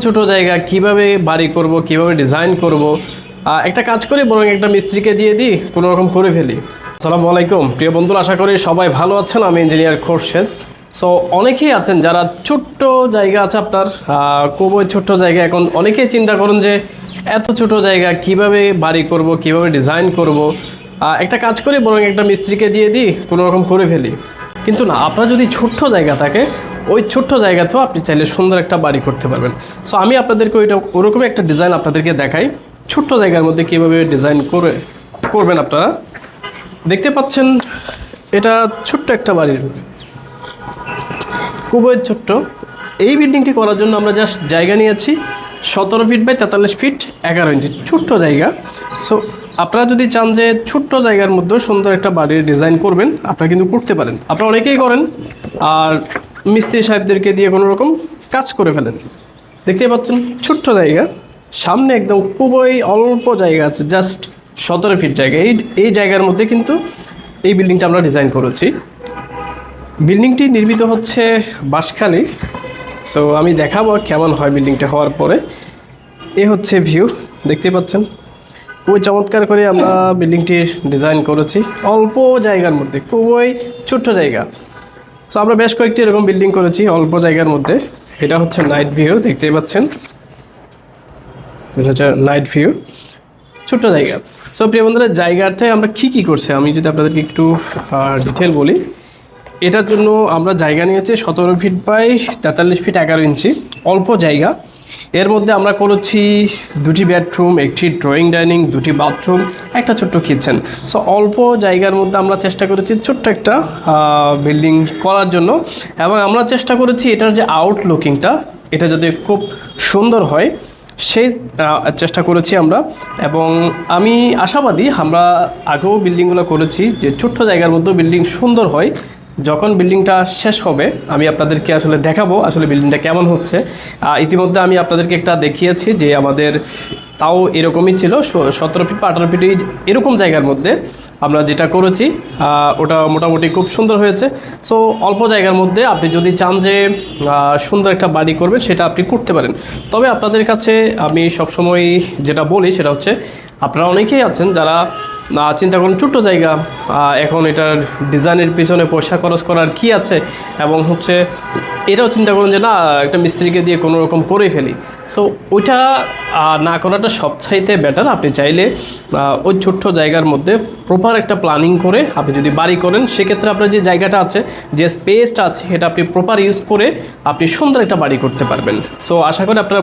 ছোট জায়গা, কীভাবে বাড়ি করব, কীভাবে ডিজাইন করব একটা কাজ করি, বরং একটা মিস্ত্রিকে দিয়ে দিই, কোনো রকম করে ফেলি। আসসালামু আলাইকুম। প্রিয় বন্ধুরা, আশা করি সবাই ভালো আছেন, আমি ইঞ্জিনিয়ার খোরশেদ। সো অনেকেই আছেন যারা ছোট্ট জায়গা আছে আপনার খুবই ছোট্ট জায়গা। এখন অনেকেই চিন্তা করুন যে, এত ছোট জায়গা, কীভাবে বাড়ি করব, কীভাবে ডিজাইন করব? একটা কাজ করি, বরং একটা মিস্ত্রিকে দিয়ে দিই, কোনো রকম করে ফেলি। কিন্তু না, আপনার যদি ছোট্ট জায়গা থাকে ওই ছোট্ট জায়গাতেও আপনি চাইলে সুন্দর একটা বাড়ি করতে পারবেন। সো আমি আপনাদেরকে ওইটা, ওরকমই একটা ডিজাইন আপনাদেরকে দেখাই। ছোট্ট জায়গার মধ্যে কীভাবে ডিজাইন করে, করবেন আপনারা? দেখতে পাচ্ছেন, এটা ছোট্ট একটা বাড়ির খুবই ছোট্ট। এই বিল্ডিংটি করার জন্য আমরা জাস্ট জায়গা নিয়েছি, সতেরো ফিট বাই তেতাল্লিশ ফিট এগারো ইঞ্চি ছোট্ট জায়গা। সো আপনারা যদি চান যে ছোট্ট জায়গার মধ্যেও সুন্দর একটা বাড়ির ডিজাইন করবেন, আপনারা কিন্তু করতে পারেন। আপনারা অনেকেই করেন, আর মিস্ত্রি সাহেবদেরকে দিয়ে কোনো রকম কাজ করে ফেলেন। দেখতে পাচ্ছেন, ছোট্ট জায়গা, সামনে একদম খুবই অল্প জায়গা আছে জাস্ট সতেরো ফিট জায়গা। এই এই জায়গার মধ্যে কিন্তু এই বিল্ডিংটা আমরা ডিজাইন করেছি। বিল্ডিংটি নির্মিত হচ্ছে বাঁশখালী। সো আমি দেখাবো কেমন হয় বিল্ডিংটা হওয়ার পরে। এ হচ্ছে ভিউ দেখতে পাচ্ছেন। খুবই চমৎকার করে আমরা বিল্ডিংটির ডিজাইন করেছি। অল্প জায়গার মধ্যে, খুবই ছোট্ট জায়গা। সো আমরা বেশ কয়েকটি এরকম বিল্ডিং করেছি অল্প জায়গার মধ্যে। এটা হচ্ছে নাইট ভিউ দেখতেই পাচ্ছেন। এটা হচ্ছে নাইট ভিউ ছোট্ট জায়গা। সো প্রিয় বন্ধুরা জায়গাতে আমরা কী কী করছি? আমি যদি আপনাদেরকে একটু ডিটেল বলি। এটার জন্য আমরা জায়গা নিয়েছি সতেরো ফিট বাই তেতাল্লিশ ফিট এগারো ইঞ্চি অল্প জায়গা। এর মধ্যে আমরা করেছি দুটি বেডরুম, একটি ড্রয়িং ডাইনিং, দুটি বাথরুম, একটা ছোট্ট কিচেন। সো অল্প জায়গার মধ্যে আমরা চেষ্টা করেছি ছোট্ট একটা বিল্ডিং করার জন্য। এবং আমরা চেষ্টা করেছি এটার যে আউটলুকিংটা এটা যদি খুব সুন্দর হয়, সেই চেষ্টা করেছি আমরা। এবং আমি আশাবাদী, আমরা আগেও বিল্ডিংগুলো করেছি, যে ছোট্ট জায়গার মধ্যেও বিল্ডিং সুন্দর হয়। যখন বিল্ডিংটা শেষ হবে, আমি আপনাদেরকে আসলে দেখাবো আসলে বিল্ডিংটা কেমন হচ্ছে। ইতিমধ্যে আমি আপনাদেরকে একটা দেখিয়েছি যে আমাদের তাও এরকমই ছিল সতেরো ফিট বা আঠারো ফিট এরকম জায়গার মধ্যে আমরা যেটা করেছি ওটা মোটামুটি খুব সুন্দর হয়েছে। সো অল্প জায়গার মধ্যে আপনি যদি চান যে সুন্দর একটা বাড়ি করবেন, সেটা আপনি করতে পারেন। তবে আপনাদের কাছে আমি সবসময় যেটা বলি, সেটা হচ্ছে আপনারা অনেকেই আছেন যারা চিন্তা করেন, ছোট্ট জায়গা। এখন এটার ডিজাইনের পিছনে পয়সা খরচ করার কি আছে? এবং হচ্ছে, এটাও চিন্তা করুন যে না, একটা মিস্ত্রিকে দিয়ে কোনো রকম করে ফেলি। সো ওইটা না করাটা সবচাইতে বেটার আপনি চাইলে ওই ছোট্ট জায়গার মধ্যে প্রপার একটা প্ল্যানিং করে আপনি যদি বাড়ি করেন, সেক্ষেত্রে আপনার যে জায়গাটা আছে, যে স্পেসটা আছে, সেটা আপনি প্রপার ইউজ করে আপনি সুন্দর একটা বাড়ি করতে পারবেন। সো আশা করি আপনারা